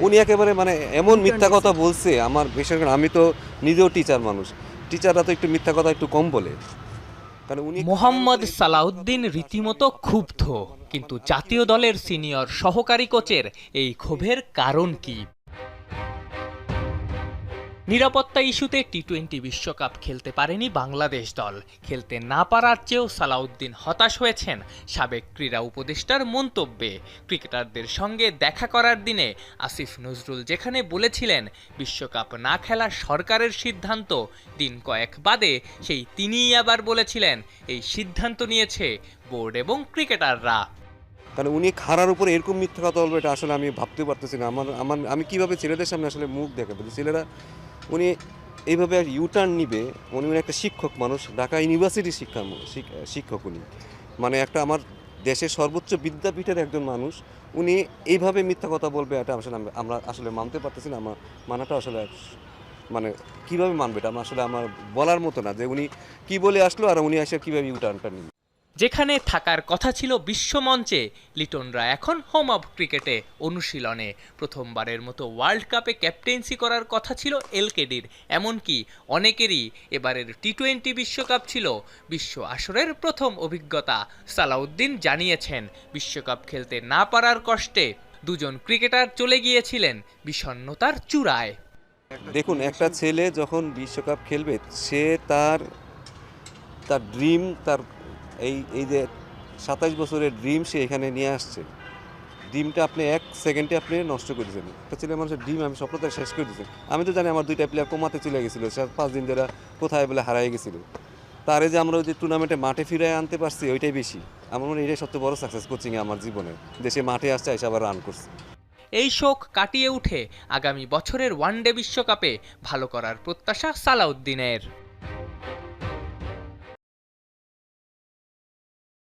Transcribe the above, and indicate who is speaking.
Speaker 1: উনি একেবারে মানে এমন মিথ্যা কথা বলছে আমার বিশেষ করে আমি তো নিজেও টিচার মানুষ। টিচাররা তো একটু মিথ্যা কথা একটু কম বলে। কারণ উনি
Speaker 2: মোহাম্মদ সালাউদ্দিন রীতিমতো ক্ষুব্ধ কিন্তু জাতীয় দলের সিনিয়র সহকারী কোচের এই ক্ষোভের কারণ কি? নিরাপত্তা ইস্যুতে টি টোয়েন্টি বিশ্বকাপ খেলতে পারেনি বাংলাদেশ দল। খেলতে না পারার চেয়েও সালাউদ্দিন হতাশ হয়েছেন সাবেক ক্রীড়া উপদেষ্টার মন্তব্যে। ক্রিকেটারদের সঙ্গে দেখা করার দিনে আসিফ নজরুল যেখানে বলেছিলেন, বিশ্বকাপ না খেলা সরকারের সিদ্ধান্ত, দিন কয়েক বাদে সেই তিনিই আবার বলেছিলেন, এই সিদ্ধান্ত নিয়েছে বোর্ড এবং ক্রিকেটাররা।
Speaker 1: কারণ উনি খারার উপরে এরকম মিথ্যা কথা বলবে এটা আসলে আমি ভাবতে পারতেছি না। আমার আমার আমি কীভাবে ছেলেদের সামনে আসলে মুখ দেখাবো ছেলেরা উনি এইভাবে ইউটার্ন নিবে, উনি উনি একটা শিক্ষক মানুষ, ঢাকা ইউনিভার্সিটির শিক্ষা শিক- শিক্ষক উনি। মানে একটা আমার দেশের সর্বোচ্চ বিদ্যাপীঠের একজন মানুষ, উনি এইভাবে মিথ্যা কথা বলবে এটা আসলে আমরা- আসলে মানতে পারতেছি না, আমার মানাটা আসলে মানে কীভাবে মানবে এটা? আমার আসলে আমার বলার মতো না যে উনি কি বলে আসলো আর উনি এসে কীভাবে ইউটার্নটা নিবে।
Speaker 2: যেখানে থাকার কথা ছিল বিশ্বমঞ্চে, লিটনরা এখন হোম অব ক্রিকেটে অনুশীলনে। প্রথমবারের মতো ওয়ার্ল্ড কাপে ক্যাপ্টেন্সি করার কথা ছিল এলকেডির এমনকি অনেকেরই এবারের টি টোয়েন্টি বিশ্বকাপ ছিল বিশ্ব আসরের প্রথম অভিজ্ঞতা। সালাউদ্দিন জানিয়েছেন, বিশ্বকাপ খেলতে না পারার কষ্টে দুজন ক্রিকেটার চলে গিয়েছিলেন বিষণ্ণতার চূড়ায়।
Speaker 1: দেখুন, একটা ছেলে যখন বিশ্বকাপ খেলবে, সে তার তার ড্রিম তার এই এই যে সাতাইশ বছরের ড্রিম সে এখানে নিয়ে আসছে ড্রিমটা আপনি এক সেকেন্ডে আপনি নষ্ট করে দিয়েছেন। একটা ছেলে মানুষের ডিম আমি স্বপ্নটা শেষ করে দিয়েছেন আমি তো জানি আমার দুইটা প্লেয়ার কমাতে চলে গেছিল পাঁচ দিন ধরে কোথায় বলে হারাই গেছিল। তারে যে আমরা যে টুর্নামেন্টে মাঠে ফিরে আনতে পারছি, ওইটাই বেশি। আমার মনে এটাই সবচেয়ে বড় সাকসেস কোচিংয়ে আমার জীবনে। দেশে মাঠে আসছে, এসে আবার রান করছে।
Speaker 2: এই শোক কাটিয়ে উঠে আগামী বছরের ওয়ানডে বিশ্বকাপে ভালো করার প্রত্যাশা সালাউদ্দিনের।